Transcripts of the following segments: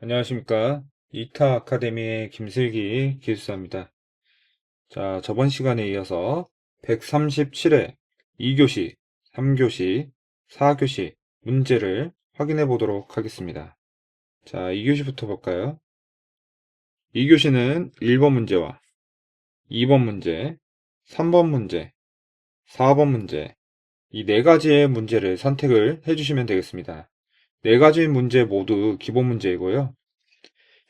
안녕하십니까. 이타 아카데미의 김슬기 기술사입니다. 자, 저번 시간에 이어서 137회 2교시, 3교시, 4교시 문제를 확인해 보도록 하겠습니다. 자, 2교시부터 볼까요? 2교시는 1번 문제와 2번 문제, 3번 문제, 4번 문제, 이 네 가지의 문제를 선택을 해주시면 되겠습니다. 네 가지 문제 모두 기본 문제이고요.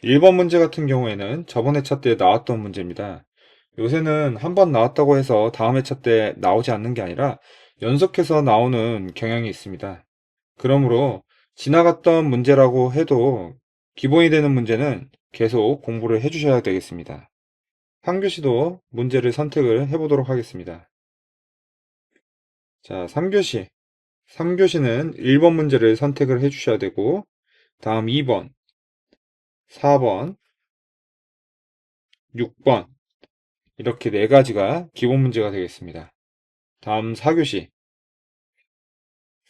1번 문제 같은 경우에는 저번 회차 때 나왔던 문제입니다. 요새는 한 번 나왔다고 해서 다음 회차 때 나오지 않는 게 아니라 연속해서 나오는 경향이 있습니다. 그러므로 지나갔던 문제라고 해도 기본이 되는 문제는 계속 공부를 해주셔야 되겠습니다. 한 교시도 문제를 선택을 해보도록 하겠습니다. 자, 3교시. 3교시는 1번 문제를 선택을 해주셔야 되고, 다음 2번, 4번, 6번. 이렇게 네 가지가 기본 문제가 되겠습니다. 다음 4교시.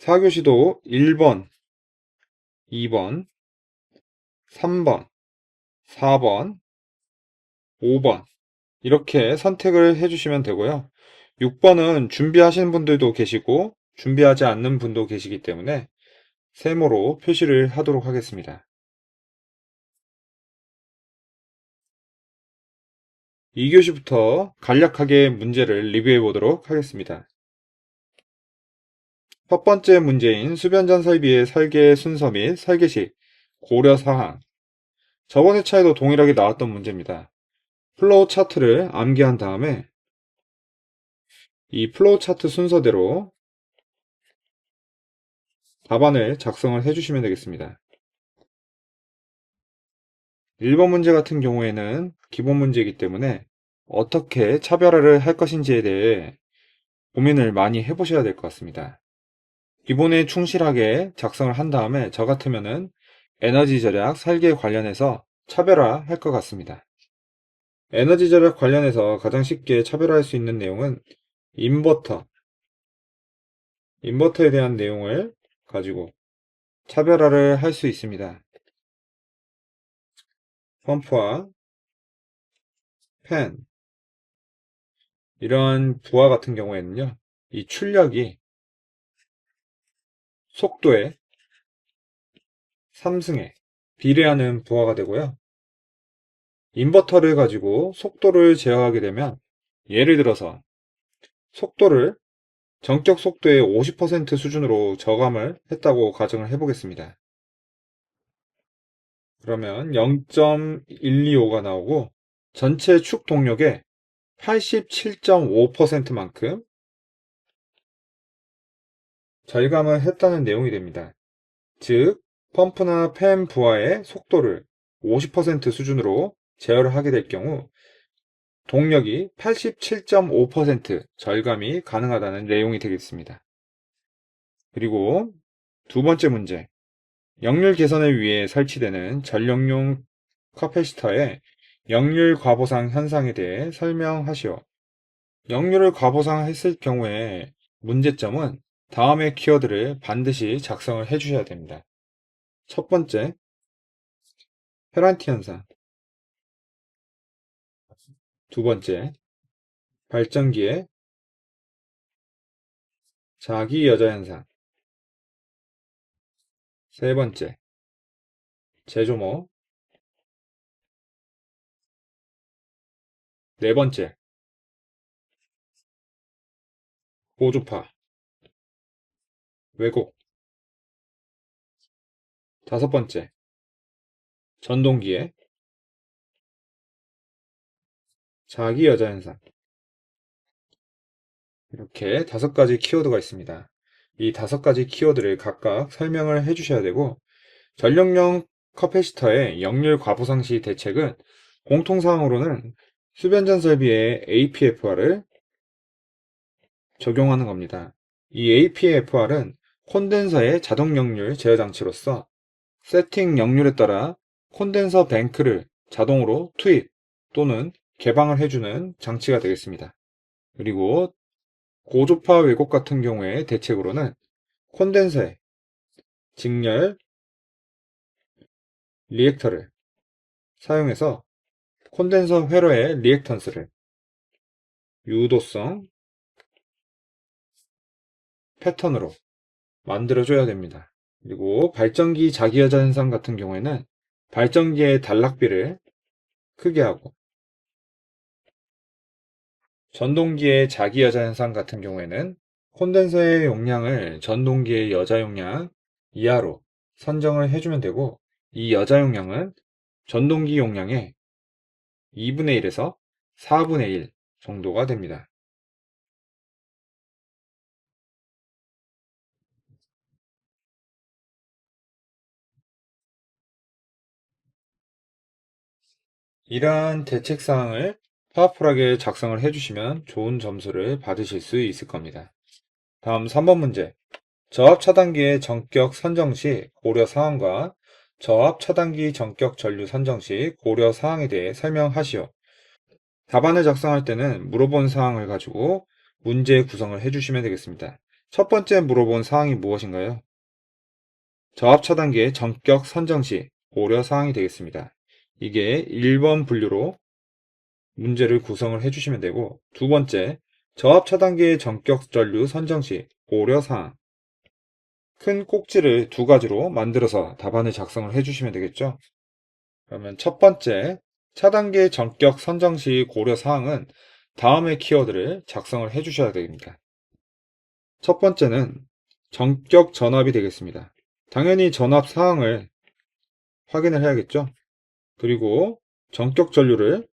4교시도 1번, 2번, 3번, 4번, 5번. 이렇게 선택을 해주시면 되고요. 6번은 준비하시는 분들도 계시고, 준비하지 않는 분도 계시기 때문에 세모로 표시를 하도록 하겠습니다. 2교시부터 간략하게 문제를 리뷰해 보도록 하겠습니다. 첫 번째 문제인 수변전 설비의 설계 순서 및 설계 시 고려 사항. 저번 회차에도 동일하게 나왔던 문제입니다. 플로우 차트를 암기한 다음에 이 플로우 차트 순서대로 답안을 작성을 해주시면 되겠습니다. 1번 문제 같은 경우에는 기본 문제이기 때문에 어떻게 차별화를 할 것인지에 대해 고민을 많이 해보셔야 될 것 같습니다. 기본에 충실하게 작성을 한 다음에 저 같으면은 에너지 절약, 설계 관련해서 차별화 할 것 같습니다. 에너지 절약 관련해서 가장 쉽게 차별화할 수 있는 내용은 인버터, 인버터에 대한 내용을 가지고 차별화를 할 수 있습니다. 펌프와 팬, 이런 부하 같은 경우에는요, 이 출력이 속도에 3승에 비례하는 부하가 되고요. 인버터를 가지고 속도를 제어하게 되면 예를 들어서 속도를 전격 속도의 50% 수준으로 저감을 했다고 가정을 해보겠습니다. 그러면 0.125가 나오고 전체 축 동력의 87.5%만큼 절감을 했다는 내용이 됩니다. 즉, 펌프나 팬 부하의 속도를 50% 수준으로 제어를 하게 될 경우 동력이 87.5% 절감이 가능하다는 내용이 되겠습니다. 그리고 두 번째 문제. 역률 개선을 위해 설치되는 전력용 커패시터의 역률 과보상 현상에 대해 설명하시오. 역률을 과보상했을 경우에 문제점은 다음의 키워드를 반드시 작성을 해주셔야 됩니다. 첫 번째, 페란티 현상. 두 번째, 발전기의 자기 여자 현상. 세 번째, 제조모. 네 번째, 고주파, 왜곡. 다섯 번째, 전동기의 자기 여자 현상. 이렇게 다섯 가지 키워드가 있습니다. 이 다섯 가지 키워드를 각각 설명을 해주셔야 되고, 전력용 커패시터의 역률 과부상 시 대책은 공통사항으로는 수변전 설비의 APFR을 적용하는 겁니다. 이 APFR은 콘덴서의 자동 역률 제어 장치로서 세팅 역률에 따라 콘덴서 뱅크를 자동으로 투입 또는 개방을 해주는 장치가 되겠습니다. 그리고 고조파 왜곡 같은 경우에 대책으로는 콘덴서의 직렬 리액터를 사용해서 콘덴서 회로의 리액턴스를 유도성 패턴으로 만들어줘야 됩니다. 그리고 발전기 자기여자 현상 같은 경우에는 발전기의 단락비를 크게 하고 전동기의 자기 여자 현상 같은 경우에는 콘덴서의 용량을 전동기의 여자 용량 이하로 선정을 해주면 되고 이 여자 용량은 전동기 용량의 2분의 1에서 4분의 1 정도가 됩니다. 이러한 대책사항을 파워풀하게 작성을 해주시면 좋은 점수를 받으실 수 있을 겁니다. 다음 3번 문제. 저압 차단기의 전격 선정 시 고려 사항과 저압 차단기 전격 전류 선정 시 고려 사항에 대해 설명하시오. 답안을 작성할 때는 물어본 사항을 가지고 문제 구성을 해주시면 되겠습니다. 첫 번째 물어본 사항이 무엇인가요? 저압 차단기의 전격 선정 시 고려 사항이 되겠습니다. 이게 1번 분류로 문제를 구성을 해주시면 되고 두 번째 저압 차단기의 전격 전류 선정 시 고려 사항 큰 꼭지를 두 가지로 만들어서 답안을 작성을 해주시면 되겠죠. 그러면 첫 번째 차단기의 전격 선정 시 고려 사항은 다음의 키워드를 작성을 해주셔야 됩니다. 첫 번째는 전격 전압이 되겠습니다. 당연히 전압 사항을 확인을 해야겠죠. 그리고 전격 전류를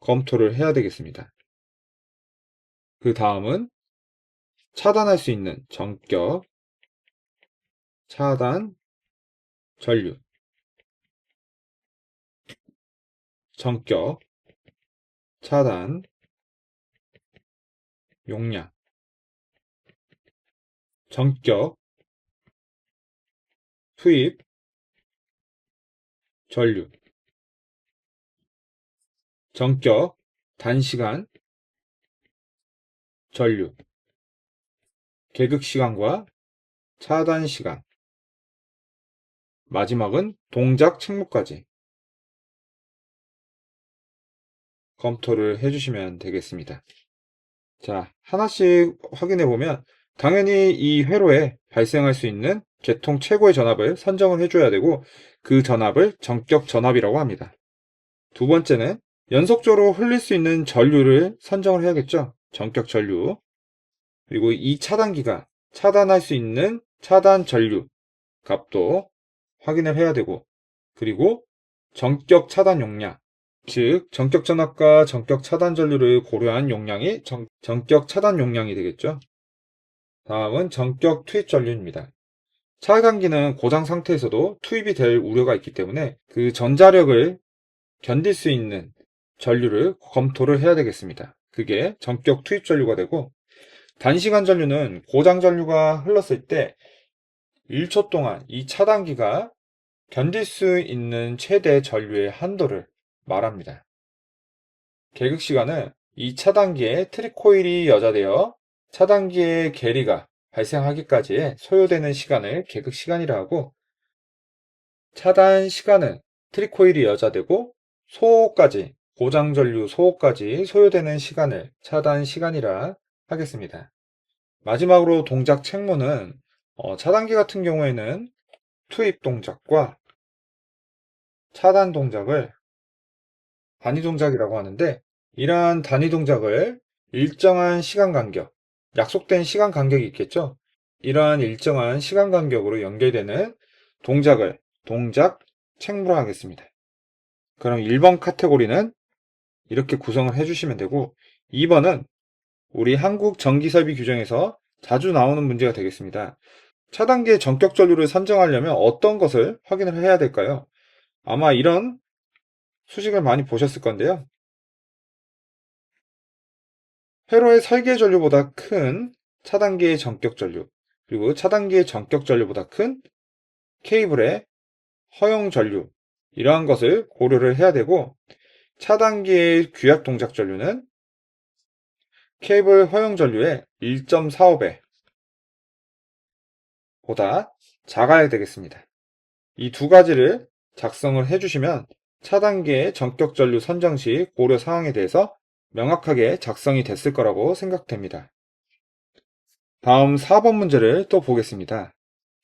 검토를 해야 되겠습니다. 그 다음은 차단할 수 있는 전격 차단 전류. 전격 차단 용량. 전격 투입 전류 전격 단시간 전류 계극 시간과 차단 시간 마지막은 동작 책무까지 검토를 해주시면 되겠습니다. 자, 하나씩 확인해 보면 당연히 이 회로에 발생할 수 있는 개통 최고의 전압을 선정을 해줘야 되고 그 전압을 전격 전압이라고 합니다. 두 번째는 연속적으로 흘릴 수 있는 전류를 선정을 해야겠죠. 전격 전류. 그리고 이 차단기가 차단할 수 있는 차단 전류 값도 확인을 해야 되고 그리고 전격 차단 용량 즉 전격 전압과 전격 차단 전류를 고려한 용량이 전, 전격 차단 용량이 되겠죠. 다음은 전격 투입 전류입니다. 차단기는 고장 상태에서도 투입이 될 우려가 있기 때문에 그 전자력을 견딜 수 있는 전류를 검토를 해야 되겠습니다. 그게 전격 투입 전류가 되고 단시간 전류는 고장 전류가 흘렀을 때 1초 동안 이 차단기가 견딜 수 있는 최대 전류의 한도를 말합니다. 계극 시간은 이 차단기에 트리코일이 여자되어 차단기의 계리가 발생하기까지 소요되는 시간을 계극 시간이라 하고 차단 시간은 트리코일이 여자되고 소호까지 고장 전류 소호까지 소요되는 시간을 차단 시간이라 하겠습니다. 마지막으로 동작 책무는 어, 차단기 같은 경우에는 투입 동작과 차단 동작을 단위 동작이라고 하는데 이러한 단위 동작을 일정한 시간 간격, 약속된 시간 간격이 있겠죠? 이러한 일정한 시간 간격으로 연결되는 동작을 동작 책무로 하겠습니다. 그럼 1번 카테고리는 이렇게 구성을 해주시면 되고 2번은 우리 한국 전기설비 규정에서 자주 나오는 문제가 되겠습니다. 차단기의 전격 전류를 선정하려면 어떤 것을 확인을 해야 될까요? 아마 이런 수식을 많이 보셨을 건데요. 회로의 설계 전류보다 큰 차단기의 전격 전류, 그리고 차단기의 전격 전류보다 큰 케이블의 허용 전류, 이러한 것을 고려를 해야 되고, 차단기의 규약 동작 전류는 케이블 허용 전류의 1.45배 보다 작아야 되겠습니다. 이 두 가지를 작성을 해주시면 차단계 전격 전류 선정 시 고려 사항에 대해서 명확하게 작성이 됐을 거라고 생각됩니다. 다음 4번 문제를 또 보겠습니다.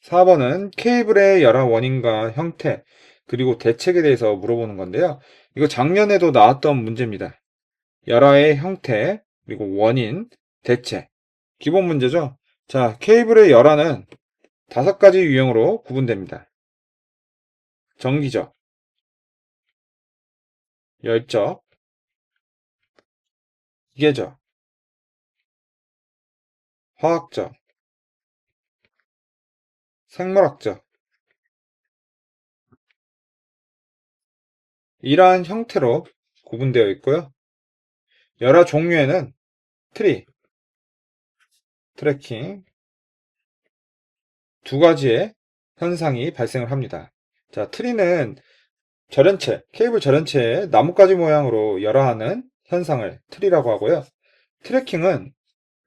4번은 케이블의 열화 원인과 형태, 그리고 대책에 대해서 물어보는 건데요. 이거 작년에도 나왔던 문제입니다. 열화의 형태, 그리고 원인, 대책. 기본 문제죠. 자, 케이블의 열화는 다섯 가지 유형으로 구분됩니다. 정기적, 열적, 기계적, 화학적, 생물학적. 이러한 형태로 구분되어 있고요. 열화 종류에는 트리, 트래킹 두 가지의 현상이 발생을 합니다. 자, 트리는 절연체, 케이블 절연체의 나뭇가지 모양으로 열화하는 현상을 트리라고 하고요. 트래킹은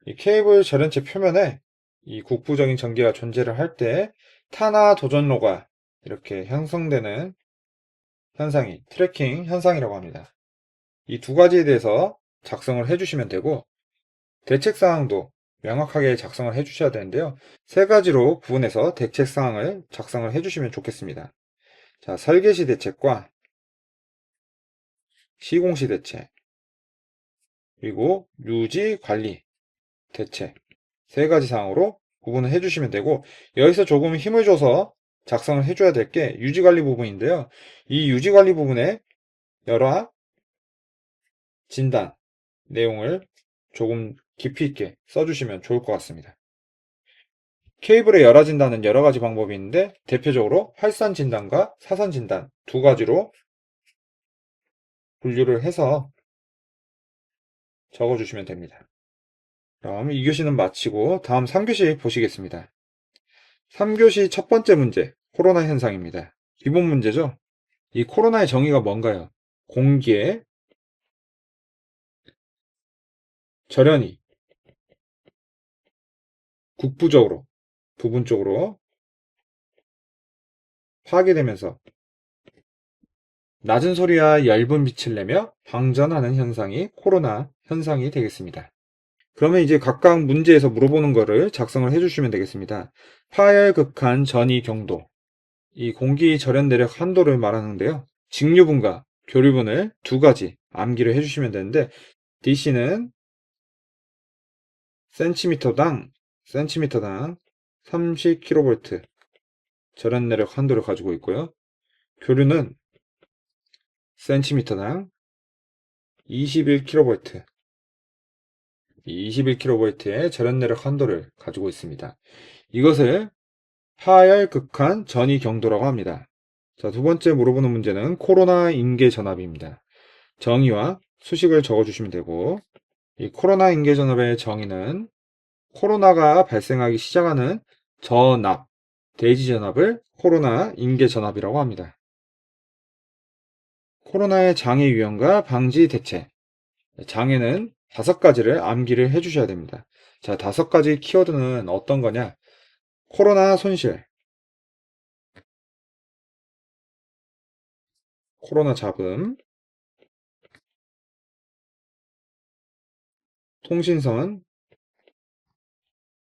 이 케이블 절연체 표면에 이 국부적인 전기가 존재를 할때 탄화 도전로가 이렇게 형성되는 현상이 트래킹 현상이라고 합니다. 이 두 가지에 대해서 작성을 해주시면 되고 대책 사항도 명확하게 작성을 해주셔야 되는데요. 세 가지로 구분해서 대책 사항을 작성을 해주시면 좋겠습니다. 자, 설계시 대책과 시공시 대책, 그리고 유지 관리 대책 세 가지 사항으로 구분을 해주시면 되고 여기서 조금 힘을 줘서 작성을 해줘야 될 게 유지 관리 부분인데요. 이 유지 관리 부분에 여러 진단 내용을 조금 깊이 있게 써주시면 좋을 것 같습니다. 케이블의 열화 진단은 여러 가지 방법이 있는데 대표적으로 활산 진단과 사선 진단 두 가지로 분류를 해서 적어주시면 됩니다. 그럼 2교시는 마치고 다음 3교시 보시겠습니다. 3교시 첫 번째 문제, 코로나 현상입니다. 기본 문제죠? 이 코로나의 정의가 뭔가요? 공기에 절연이 국부적으로, 부분적으로 파괴되면서 낮은 소리와 얇은 빛을 내며 방전하는 현상이 코로나 현상이 되겠습니다. 그러면 이제 각각 문제에서 물어보는 거를 작성을 해주시면 되겠습니다. 파열 극한 전이 경도. 이 공기 절연 내력 한도를 말하는데요. 직류분과 교류분을 두 가지 암기를 해주시면 되는데 DC는 센티미터당 센티미터당 30kV 절연 내력 한도를 가지고 있고요. 교류는 센티미터당 21kV 21kV의 절연 내력 한도를 가지고 있습니다. 이것을 하열 극한 전이 경도라고 합니다. 자, 두 번째 물어보는 문제는 코로나 인계 전압입니다. 정의와 수식을 적어주시면 되고, 이 코로나 인계 전압의 정의는 코로나가 발생하기 시작하는 전압, 대지 전압을 코로나 인계 전압이라고 합니다. 코로나의 장애 유형과 방지 대책. 장애는 다섯 가지를 암기를 해주셔야 됩니다. 자, 다섯 가지 키워드는 어떤 거냐? 코로나 손실, 코로나 잡음, 통신선,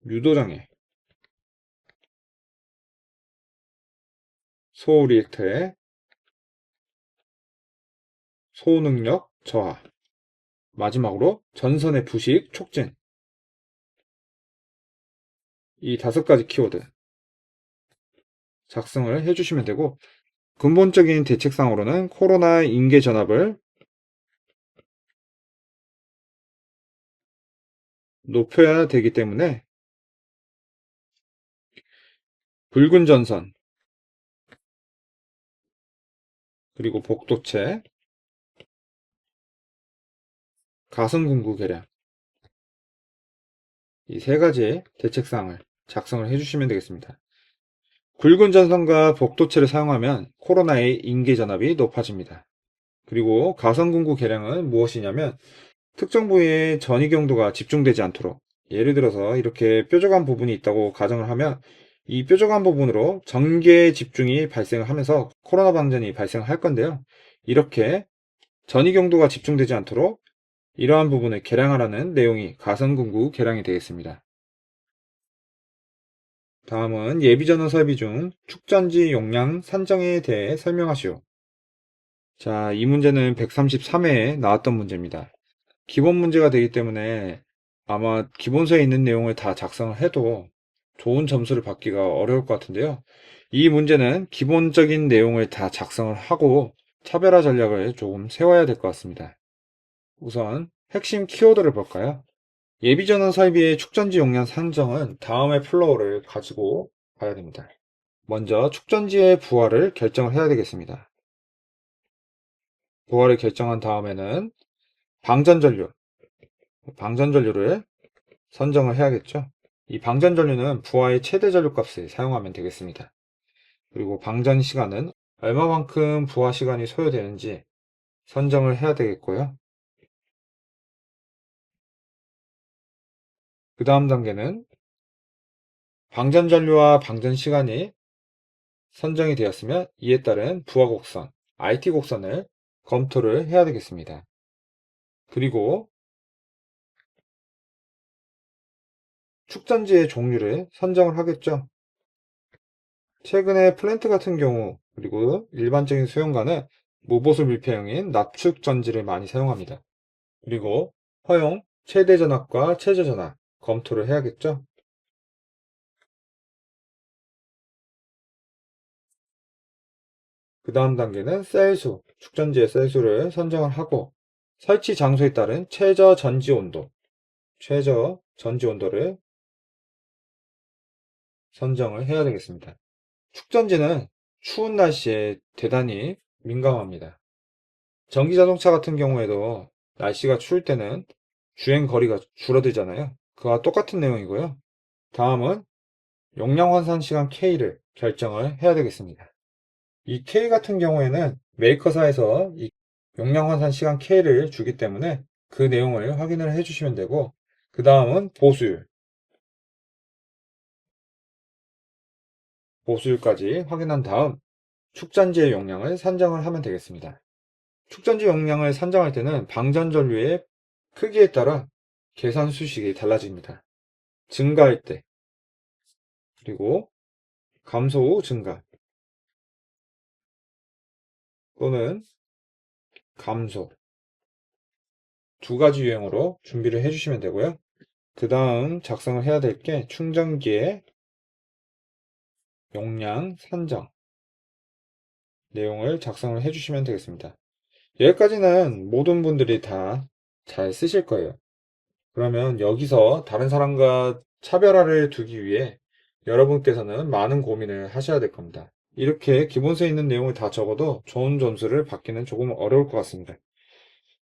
유도장애, 소리액터의 소능력 저하, 마지막으로 전선의 부식 촉진. 이 다섯 가지 키워드. 작성을 해주시면 되고 근본적인 대책상으로는 코로나 인계 전압을 높여야 되기 때문에 붉은 전선 그리고 복도체 가슴궁구 계량 이 세 가지의 대책사항을 작성을 해주시면 되겠습니다. 굵은 전선과 복도체를 사용하면 코로나의 인계 전압이 높아집니다. 그리고 가성궁구 계량은 무엇이냐면 특정 부위에 전이 경도가 집중되지 않도록 예를 들어서 이렇게 뾰족한 부분이 있다고 가정을 하면 이 뾰족한 부분으로 전개 집중이 발생을 하면서 코로나 방전이 발생할 건데요. 이렇게 전이 경도가 집중되지 않도록 이러한 부분을 개량하라는 내용이 가성근구 개량이 되겠습니다. 다음은 예비전원 설비 중 축전지 용량 산정에 대해 설명하시오. 자, 이 문제는 133회에 나왔던 문제입니다. 기본 문제가 되기 때문에 아마 기본서에 있는 내용을 다 작성을 해도 좋은 점수를 받기가 어려울 것 같은데요. 이 문제는 기본적인 내용을 다 작성을 하고 차별화 전략을 조금 세워야 될 것 같습니다. 우선 핵심 키워드를 볼까요? 예비전원 설비의 축전지 용량 산정은 다음의 플로우를 가지고 가야 됩니다. 먼저 축전지의 부하를 결정을 해야 되겠습니다. 부하를 결정한 다음에는 방전전류, 방전전류를 선정을 해야겠죠. 이 방전전류는 부하의 최대 전류값을 사용하면 되겠습니다. 그리고 방전 시간은 얼마만큼 부하 시간이 소요되는지 선정을 해야 되겠고요. 그 다음 단계는 방전 전류와 방전 시간이 선정이 되었으면 이에 따른 부하 곡선, IT 곡선을 검토를 해야 되겠습니다. 그리고 축전지의 종류를 선정을 하겠죠. 최근에 플랜트 같은 경우 그리고 일반적인 수용가는 무보수 밀폐형인 납축 전지를 많이 사용합니다. 그리고 허용 최대 전압과 최저 전압 검토를 해야겠죠. 그 다음 단계는 셀수, 축전지의 셀수를 선정을 하고 설치 장소에 따른 최저 전지 온도, 최저 전지 온도를 선정을 해야 되겠습니다. 축전지는 추운 날씨에 대단히 민감합니다. 전기 자동차 같은 경우에도 날씨가 추울 때는 주행 거리가 줄어들잖아요. 그와 똑같은 내용이고요. 다음은 용량 환산 시간 K를 결정을 해야 되겠습니다. 이 K 같은 경우에는 메이커사에서 이 용량 환산 시간 K를 주기 때문에 그 내용을 확인을 해주시면 되고 그 다음은 보수율 보수율까지 확인한 다음 축전지의 용량을 산정을 하면 되겠습니다. 축전지 용량을 산정할 때는 방전 전류의 크기에 따라 계산 수식이 달라집니다. 증가할 때 그리고 감소 후 증가 또는 감소 두 가지 유형으로 준비를 해주시면 되고요. 그 다음 작성을 해야 될 게 충전기의 용량 산정 내용을 작성을 해주시면 되겠습니다. 여기까지는 모든 분들이 다 잘 쓰실 거예요. 그러면 여기서 다른 사람과 차별화를 두기 위해 여러분께서는 많은 고민을 하셔야 될 겁니다. 이렇게 기본서에 있는 내용을 다 적어도 좋은 점수를 받기는 조금 어려울 것 같습니다.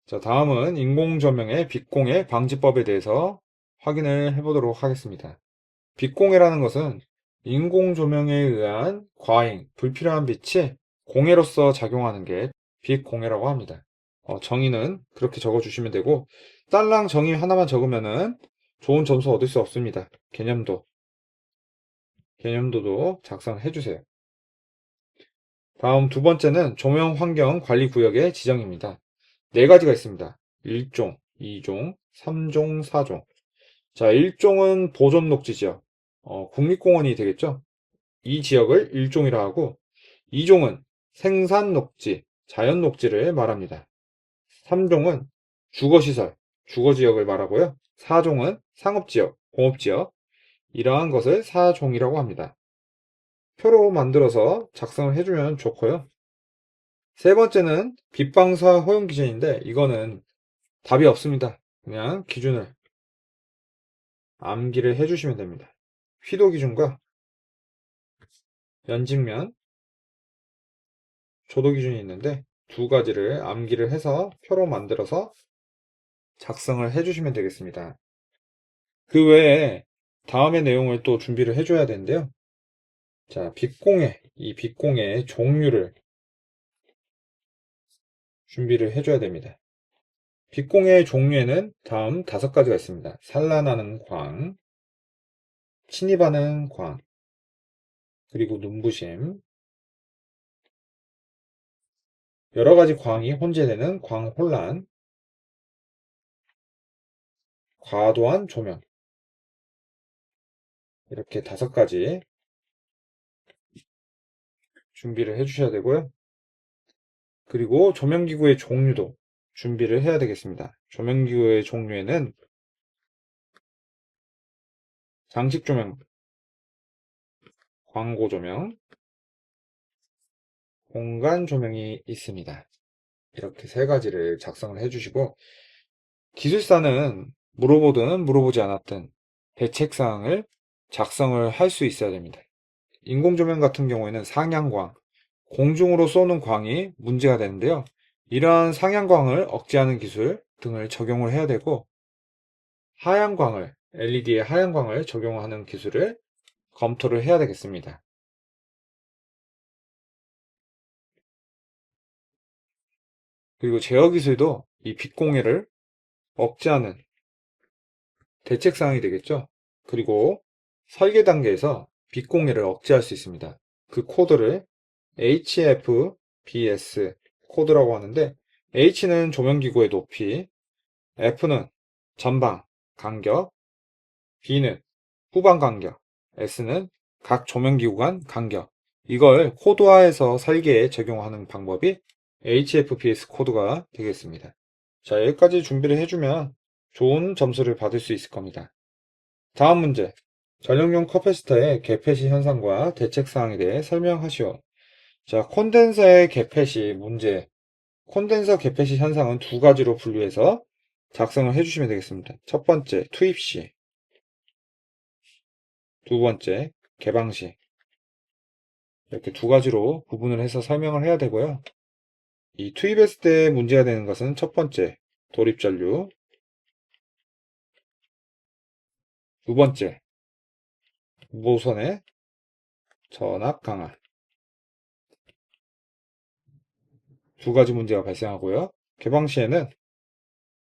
자, 다음은 인공조명의 빛공해 방지법에 대해서 확인을 해보도록 하겠습니다. 빛공해라는 것은 인공조명에 의한 과잉, 불필요한 빛이 공해로서 작용하는 게 빛공해라고 합니다. 어, 정의는 그렇게 적어주시면 되고 딸랑 정의 하나만 적으면은 좋은 점수 얻을 수 없습니다. 개념도 개념도도 작성해 주세요. 다음 두 번째는 조명 환경 관리 구역의 지정입니다. 네 가지가 있습니다. 1종, 2종, 3종, 4종. 자, 1종은 보존 녹지 지역. 어, 국립공원이 되겠죠? 이 지역을 1종이라 하고 2종은 생산 녹지, 자연 녹지를 말합니다. 3종은 주거시설, 주거지역을 말하고요. 4종은 상업지역, 공업지역, 이러한 것을 4종이라고 합니다. 표로 만들어서 작성을 해주면 좋고요. 세 번째는 빛방사 허용 기준인데 이거는 답이 없습니다. 그냥 기준을 암기를 해주시면 됩니다. 휘도 기준과 연직면, 조도 기준이 있는데 두 가지를 암기를 해서 표로 만들어서 작성을 해주시면 되겠습니다. 그 외에 다음의 내용을 또 준비를 해줘야 되는데요. 자, 빛공해, 이 빛공해의 종류를 준비를 해줘야 됩니다. 빛공해의 종류에는 다음 다섯 가지가 있습니다. 산란하는 광, 침입하는 광, 그리고 눈부심, 여러 가지 광이 혼재되는 광혼란, 과도한 조명. 이렇게 다섯 가지 준비를 해 주셔야 되고요. 그리고 조명기구의 종류도 준비를 해야 되겠습니다. 조명기구의 종류에는 장식 조명, 광고 조명, 공간 조명이 있습니다. 이렇게 세 가지를 작성을 해주시고 기술사는 물어보든 물어보지 않았든 대책사항을 작성을 할 수 있어야 됩니다. 인공조명 같은 경우에는 상향광, 공중으로 쏘는 광이 문제가 되는데요. 이러한 상향광을 억제하는 기술 등을 적용을 해야 되고 하향광을 LED의 하향광을 적용하는 기술을 검토를 해야 되겠습니다. 그리고 제어 기술도 이 빛 공해를 억제하는 대책 사항이 되겠죠. 그리고 설계 단계에서 빛 공해를 억제할 수 있습니다. 그 코드를 HFBS 코드라고 하는데 H는 조명기구의 높이, F는 전방 간격, B는 후방 간격, S는 각 조명기구 간 간격. 이걸 코드화해서 설계에 적용하는 방법이 HFBS 코드가 되겠습니다. 자, 여기까지 준비를 해주면 좋은 점수를 받을 수 있을 겁니다. 다음 문제. 전력용 커패시터의 개폐시 현상과 대책사항에 대해 설명하시오. 자, 콘덴서의 개폐시 문제. 콘덴서 개폐시 현상은 두 가지로 분류해서 작성을 해주시면 되겠습니다. 첫 번째, 투입 시. 두 번째, 개방 시. 이렇게 두 가지로 구분을 해서 설명을 해야 되고요. 이 투입했을 때 문제가 되는 것은 첫 번째, 돌입 전류. 두 번째, 모선의 전압 강화. 두 가지 문제가 발생하고요. 개방 시에는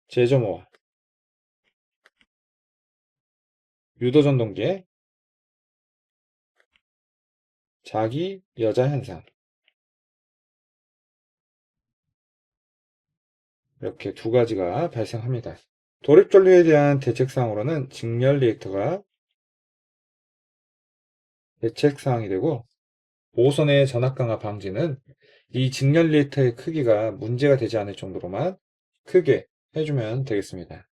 제점호와 유도 전동기의 자기 여자 현상. 이렇게 두 가지가 발생합니다. 돌입전류에 대한 대책사항으로는 직렬 리액터가 대책사항이 되고 모선의 전압 강화 방지는 이 직렬 리액터의 크기가 문제가 되지 않을 정도로만 크게 해주면 되겠습니다.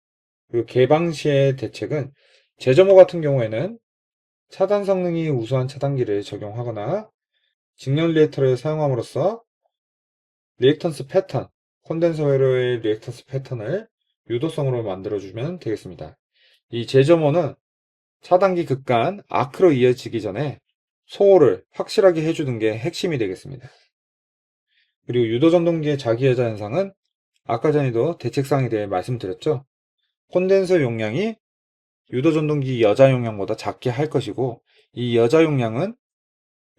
그리고 개방 시의 대책은 제점호 같은 경우에는 차단 성능이 우수한 차단기를 적용하거나 직렬 리액터를 사용함으로써 리액턴스 패턴, 콘덴서 회로의 리액턴스 패턴을 유도성으로 만들어주면 되겠습니다. 이 제점호는 차단기 극간 아크로 이어지기 전에 소호를 확실하게 해주는 게 핵심이 되겠습니다. 그리고 유도전동기의 자기여자 현상은 아까 전에도 대책사항에 대해 말씀드렸죠. 콘덴서 용량이 유도전동기 여자 용량보다 작게 할 것이고 이 여자 용량은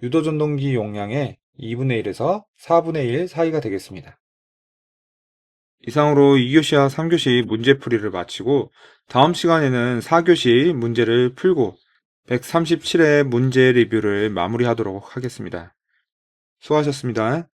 유도전동기 용량의 2분의 1에서 4분의 1 사이가 되겠습니다. 이상으로 2교시와 3교시 문제풀이를 마치고 다음 시간에는 4교시 문제를 풀고 137회 문제 리뷰를 마무리하도록 하겠습니다. 수고하셨습니다.